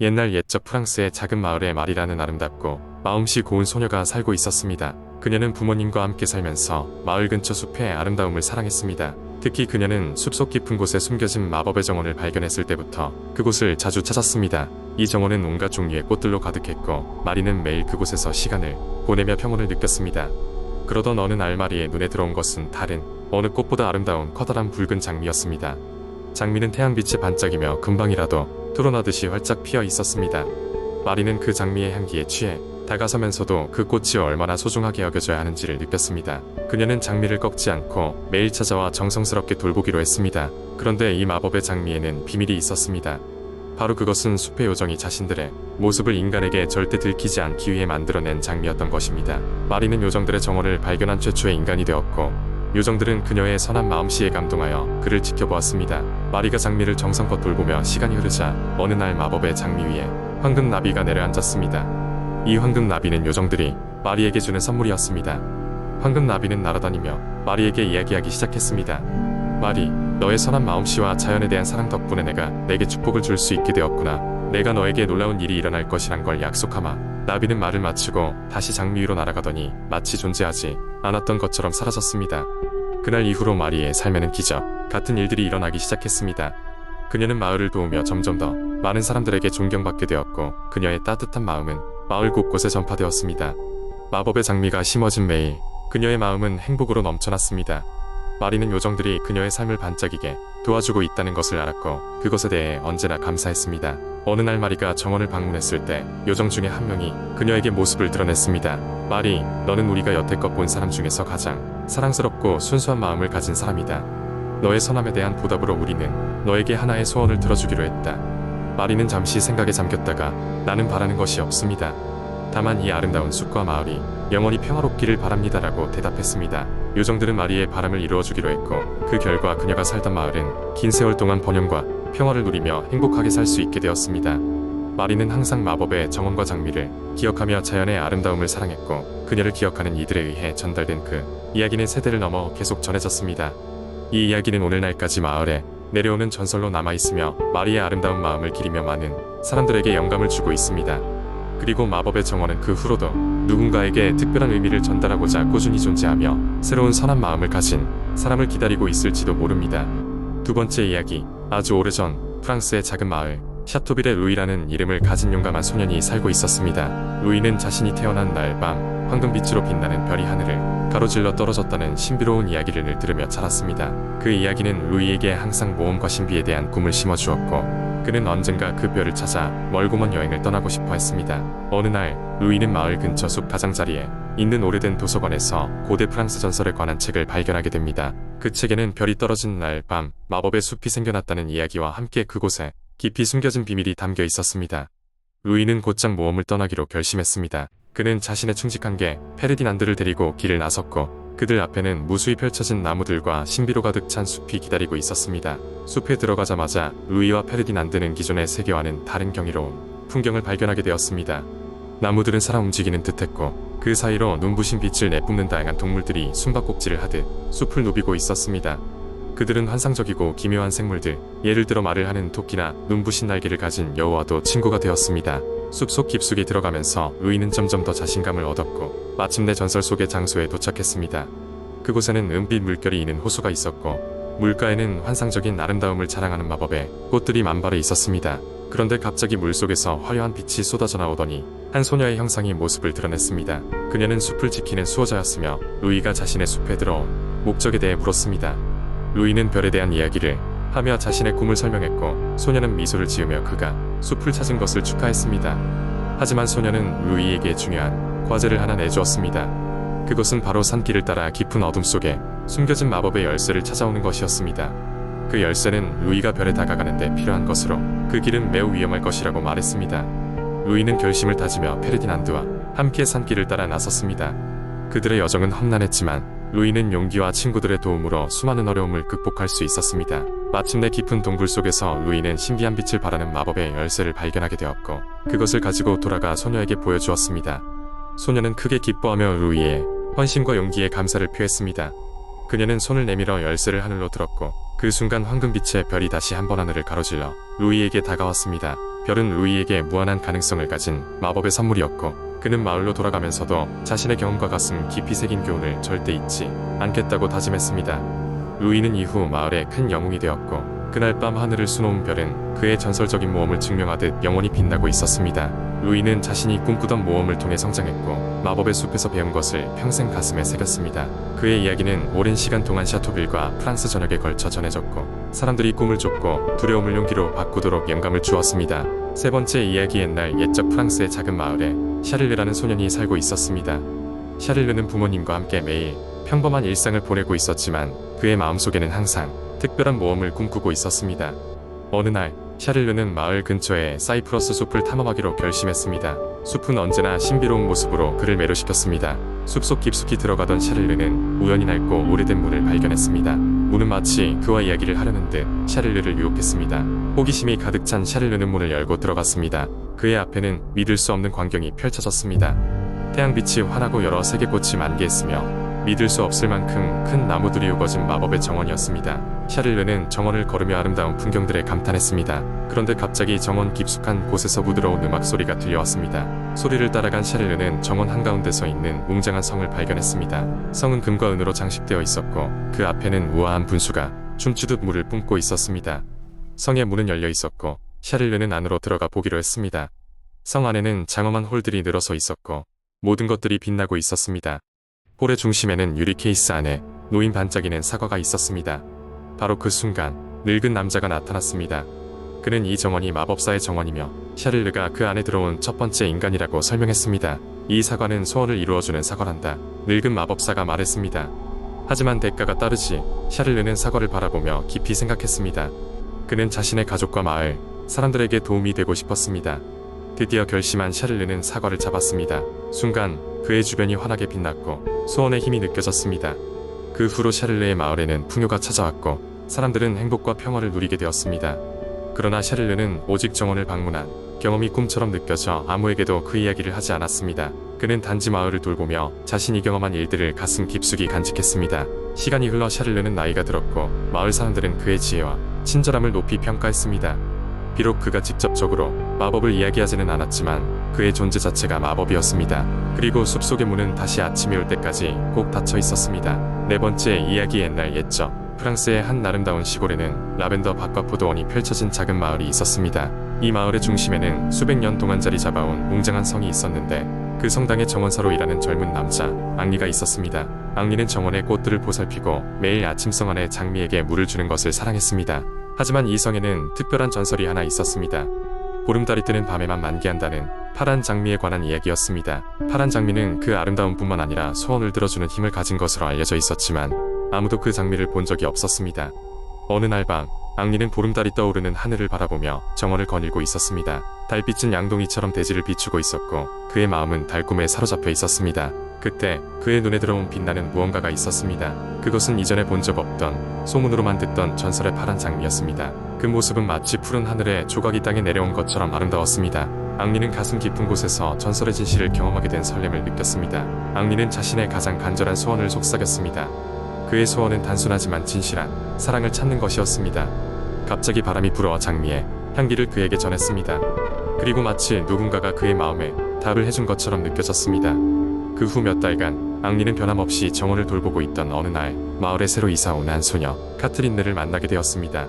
옛날 옛적 프랑스의 작은 마을에 말이라는 아름답고 마음씨 고운 소녀가 살고 있었습니다. 그녀는 부모님과 함께 살면서 마을 근처 숲의 아름다움을 사랑했습니다. 특히 그녀는 숲속 깊은 곳에 숨겨진 마법의 정원을 발견했을 때부터 그곳을 자주 찾았습니다. 이 정원은 온갖 종류의 꽃들로 가득했고 마리는 매일 그곳에서 시간을 보내며 평온을 느꼈습니다. 그러던 어느 날 마리의 눈에 들어온 것은 다른 어느 꽃보다 아름다운 커다란 붉은 장미였습니다. 장미는 태양빛에 반짝이며 금방이라도 토론하듯이 활짝 피어 있었습니다. 마리는 그 장미의 향기에 취해 다가서면서도 그 꽃이 얼마나 소중하게 여겨져야 하는지를 느꼈습니다. 그녀는 장미를 꺾지 않고 매일 찾아와 정성스럽게 돌보기로 했습니다. 그런데 이 마법의 장미에는 비밀이 있었습니다. 바로 그것은 숲의 요정이 자신들의 모습을 인간에게 절대 들키지 않기 위해 만들어낸 장미였던 것입니다. 마리는 요정들의 정원을 발견한 최초의 인간이 되었고 요정들은 그녀의 선한 마음씨에 감동하여 그를 지켜보았습니다. 마리가 장미를 정성껏 돌보며 시간이 흐르자 어느 날 마법의 장미 위에 황금 나비가 내려앉았습니다. 이 황금 나비는 요정들이 마리에게 주는 선물이었습니다. 황금 나비는 날아다니며 마리에게 이야기하기 시작했습니다. 마리, 너의 선한 마음씨와 자연에 대한 사랑 덕분에 내가 내게 축복을 줄 수 있게 되었구나. 내가 너에게 놀라운 일이 일어날 것이란 걸 약속하마. 나비는 말을 마치고 다시 장미 위로 날아가더니 마치 존재하지 않았던 것처럼 사라졌습니다. 그날 이후로 마리의 삶에는 기적 같은 일들이 일어나기 시작했습니다. 그녀는 마을을 도우며 점점 더 많은 사람들에게 존경받게 되었고 그녀의 따뜻한 마음은 마을 곳곳에 전파되었습니다. 마법의 장미가 심어진 매일 그녀의 마음은 행복으로 넘쳐났습니다. 마리는 요정들이 그녀의 삶을 반짝이게 도와주고 있다는 것을 알았고 그것에 대해 언제나 감사했습니다. 어느 날 마리가 정원을 방문했을 때 요정 중에 한 명이 그녀에게 모습을 드러냈습니다. 마리, 너는 우리가 여태껏 본 사람 중에서 가장 사랑스럽고 순수한 마음을 가진 사람이다. 너의 선함에 대한 보답으로 우리는 너에게 하나의 소원을 들어주기로 했다. 마리는 잠시 생각에 잠겼다가 나는 바라는 것이 없습니다. 다만 이 아름다운 숲과 마을이 영원히 평화롭기를 바랍니다라고 대답했습니다. 요정들은 마리의 바람을 이루어주기로 했고 그 결과 그녀가 살던 마을은 긴 세월 동안 번영과 평화를 누리며 행복하게 살 수 있게 되었습니다. 마리는 항상 마법의 정원과 장미를 기억하며 자연의 아름다움을 사랑했고 그녀를 기억하는 이들에 의해 전달된 그 이야기는 세대를 넘어 계속 전해졌습니다. 이 이야기는 오늘날까지 마을에 내려오는 전설로 남아있으며 마리의 아름다운 마음을 기리며 많은 사람들에게 영감을 주고 있습니다. 그리고 마법의 정원은 그 후로도 누군가에게 특별한 의미를 전달하고자 꾸준히 존재하며 새로운 선한 마음을 가진 사람을 기다리고 있을지도 모릅니다. 두 번째 이야기 아주 오래전 프랑스의 작은 마을 샤토빌의 루이라는 이름을 가진 용감한 소년이 살고 있었습니다. 루이는 자신이 태어난 날 밤 황금빛으로 빛나는 별이 하늘을 가로질러 떨어졌다는 신비로운 이야기를 늘 들으며 자랐습니다. 그 이야기는 루이에게 항상 모험과 신비에 대한 꿈을 심어주었고 그는 언젠가 그 별을 찾아 멀고 먼 여행을 떠나고 싶어 했습니다. 어느 날 루이는 마을 근처 숲 가장자리에 있는 오래된 도서관에서 고대 프랑스 전설에 관한 책을 발견하게 됩니다. 그 책에는 별이 떨어진 날 밤 마법의 숲이 생겨났다는 이야기와 함께 그곳에 깊이 숨겨진 비밀이 담겨 있었습니다. 루이는 곧장 모험을 떠나기로 결심했습니다. 그는 자신의 충직한 개 페르디난드를 데리고 길을 나섰고 그들 앞에는 무수히 펼쳐진 나무들과 신비로 가득 찬 숲이 기다리고 있었습니다. 숲에 들어가자마자 루이와 페르디난드는 기존의 세계와는 다른 경이로운 풍경을 발견하게 되었습니다. 나무들은 사람 움직이는 듯했고 그 사이로 눈부신 빛을 내뿜는 다양한 동물들이 숨바꼭질을 하듯 숲을 누비고 있었습니다. 그들은 환상적이고 기묘한 생물들, 예를 들어 말을 하는 토끼나 눈부신 날개를 가진 여우와도 친구가 되었습니다. 숲속 깊숙이 들어가면서 루이는 점점 더 자신감을 얻었고 마침내 전설 속의 장소에 도착했습니다. 그곳에는 은빛 물결이 있는 호수가 있었고 물가에는 환상적인 아름다움을 자랑하는 마법의 꽃들이 만발해 있었습니다. 그런데 갑자기 물속에서 화려한 빛이 쏟아져 나오더니 한 소녀의 형상이 모습을 드러냈습니다. 그녀는 숲을 지키는 수호자였으며 루이가 자신의 숲에 들어온 목적에 대해 물었습니다. 루이는 별에 대한 이야기를 하며 자신의 꿈을 설명했고 소녀는 미소를 지으며 그가 숲을 찾은 것을 축하했습니다. 하지만 소녀는 루이에게 중요한 과제를 하나 내주었습니다. 그것은 바로 산길을 따라 깊은 어둠 속에 숨겨진 마법의 열쇠를 찾아오는 것이었습니다. 그 열쇠는 루이가 별에 다가가는데 필요한 것으로 그 길은 매우 위험할 것이라고 말했습니다. 루이는 결심을 다지며 페르디난드와 함께 산길을 따라 나섰습니다. 그들의 여정은 험난했지만 루이는 용기와 친구들의 도움으로 수많은 어려움을 극복할 수 있었습니다. 마침내 깊은 동굴 속에서 루이는 신비한 빛을 발하는 마법의 열쇠를 발견하게 되었고 그것을 가지고 돌아가 소녀에게 보여주었습니다. 소녀는 크게 기뻐하며 루이의 헌신과 용기에 감사를 표했습니다. 그녀는 손을 내밀어 열쇠를 하늘로 들었고 그 순간 황금빛의 별이 다시 한 번 하늘을 가로질러 루이에게 다가왔습니다. 별은 루이에게 무한한 가능성을 가진 마법의 선물이었고 그는 마을로 돌아가면서도 자신의 경험과 가슴 깊이 새긴 교훈을 절대 잊지 않겠다고 다짐했습니다. 루이는 이후 마을의 큰 영웅이 되었고 그날 밤 하늘을 수놓은 별은 그의 전설적인 모험을 증명하듯 영원히 빛나고 있었습니다. 루이는 자신이 꿈꾸던 모험을 통해 성장했고 마법의 숲에서 배운 것을 평생 가슴에 새겼습니다. 그의 이야기는 오랜 시간 동안 샤토빌과 프랑스 전역에 걸쳐 전해졌고 사람들이 꿈을 쫓고 두려움을 용기로 바꾸도록 영감을 주었습니다. 세 번째 이야기 옛날 옛적 프랑스의 작은 마을에 샤를르라는 소년이 살고 있었습니다. 샤를르는 부모님과 함께 매일 평범한 일상을 보내고 있었지만 그의 마음속에는 항상 특별한 모험을 꿈꾸고 있었습니다. 어느 날 샤를르는 마을 근처의 사이프러스 숲을 탐험하기로 결심했습니다. 숲은 언제나 신비로운 모습으로 그를 매료시켰습니다. 숲속 깊숙이 들어가던 샤를르는 우연히 낡고 오래된 문을 발견했습니다. 문은 마치 그와 이야기를 하려는 듯 샤를르를 유혹했습니다. 호기심이 가득 찬 샤를르는 문을 열고 들어갔습니다. 그의 앞에는 믿을 수 없는 광경이 펼쳐졌습니다. 태양빛이 환하고 여러 세계꽃이 만개했으며 믿을 수 없을 만큼 큰 나무들이 우거진 마법의 정원이었습니다. 샤를르는 정원을 걸으며 아름다운 풍경들에 감탄했습니다. 그런데 갑자기 정원 깊숙한 곳에서 부드러운 음악 소리가 들려왔습니다. 소리를 따라간 샤를르는 정원 한가운데 서 있는 웅장한 성을 발견했습니다. 성은 금과 은으로 장식되어 있었고 그 앞에는 우아한 분수가 춤추듯 물을 뿜고 있었습니다. 성의 문은 열려 있었고 샤를르는 안으로 들어가 보기로 했습니다. 성 안에는 장엄한 홀들이 늘어서 있었고 모든 것들이 빛나고 있었습니다. 홀의 중심에는 유리 케이스 안에 노인 반짝이는 사과가 있었습니다. 바로 그 순간 늙은 남자가 나타났습니다. 그는 이 정원이 마법사의 정원이며 샤를르가 그 안에 들어온 첫 번째 인간이라고 설명했습니다. 이 사과는 소원을 이루어주는 사과란다. 늙은 마법사가 말했습니다. 하지만 대가가 따르지 샤를르는 사과를 바라보며 깊이 생각했습니다. 그는 자신의 가족과 마을, 사람들에게 도움이 되고 싶었습니다. 드디어 결심한 샤를르는 사과를 잡았습니다. 순간 그의 주변이 환하게 빛났고 소원의 힘이 느껴졌습니다. 그 후로 샤를르의 마을에는 풍요가 찾아왔고 사람들은 행복과 평화를 누리게 되었습니다. 그러나 샤를르는 오직 정원을 방문한 경험이 꿈처럼 느껴져 아무에게도 그 이야기를 하지 않았습니다. 그는 단지 마을을 돌보며 자신이 경험한 일들을 가슴 깊숙이 간직했습니다. 시간이 흘러 샤를르는 나이가 들었고 마을 사람들은 그의 지혜와 친절함을 높이 평가했습니다. 비록 그가 직접적으로 마법을 이야기하지는 않았지만 그의 존재 자체가 마법이었습니다. 그리고 숲속의 문은 다시 아침이 올 때까지 꼭 닫혀 있었습니다. 네 번째 이야기 옛날 옛적 프랑스의 한 아름다운 시골에는 라벤더 밭과 포도원이 펼쳐진 작은 마을이 있었습니다. 이 마을의 중심에는 수백 년 동안 자리 잡아온 웅장한 성이 있었는데 그 성당의 정원사로 일하는 젊은 남자 앙리가 있었습니다. 앙리는 정원의 꽃들을 보살피고 매일 아침 성 안에 장미에게 물을 주는 것을 사랑했습니다. 하지만 이 성에는 특별한 전설이 하나 있었습니다. 보름달이 뜨는 밤에만 만개한다는 파란 장미에 관한 이야기였습니다. 파란 장미는 그 아름다움 뿐만 아니라 소원을 들어주는 힘을 가진 것으로 알려져 있었지만 아무도 그 장미를 본 적이 없었습니다. 어느 날 밤, 앙리는 보름달이 떠오르는 하늘을 바라보며 정원을 거닐고 있었습니다. 달빛은 양동이처럼 대지를 비추고 있었고 그의 마음은 달꿈에 사로잡혀 있었습니다. 그때 그의 눈에 들어온 빛나는 무언가가 있었습니다. 그것은 이전에 본 적 없던 소문으로만 듣던 전설의 파란 장미였습니다. 그 모습은 마치 푸른 하늘에 조각이 땅에 내려온 것처럼 아름다웠습니다. 앙리는 가슴 깊은 곳에서 전설의 진실을 경험하게 된 설렘을 느꼈습니다. 앙리는 자신의 가장 간절한 소원을 속삭였습니다. 그의 소원은 단순하지만 진실한 사랑을 찾는 것이었습니다. 갑자기 바람이 불어와 장미의 향기를 그에게 전했습니다. 그리고 마치 누군가가 그의 마음에 답을 해준 것처럼 느껴졌습니다. 그 후 몇 달간 앙리는 변함없이 정원을 돌보고 있던 어느 날 마을에 새로 이사 온 한 소녀 카트린느를 만나게 되었습니다.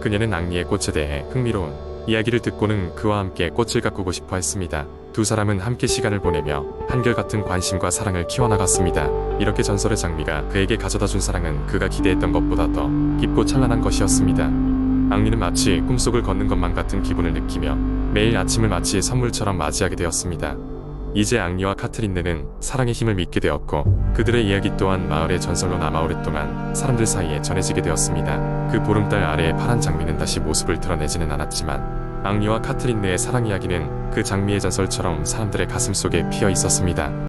그녀는 앙리의 꽃에 대해 흥미로운 이야기를 듣고는 그와 함께 꽃을 가꾸고 싶어 했습니다. 두 사람은 함께 시간을 보내며 한결같은 관심과 사랑을 키워나갔습니다. 이렇게 전설의 장미가 그에게 가져다 준 사랑은 그가 기대했던 것보다 더 깊고 찬란한 것이었습니다. 앙리는 마치 꿈속을 걷는 것만 같은 기분을 느끼며 매일 아침을 마치 선물처럼 맞이하게 되었습니다. 이제 앙리와 카트린느는 사랑의 힘을 믿게 되었고 그들의 이야기 또한 마을의 전설로 남아 오랫동안 사람들 사이에 전해지게 되었습니다. 그 보름달 아래의 파란 장미는 다시 모습을 드러내지는 않았지만 앙리와 카트린느의 사랑 이야기는 그 장미의 전설처럼 사람들의 가슴 속에 피어 있었습니다.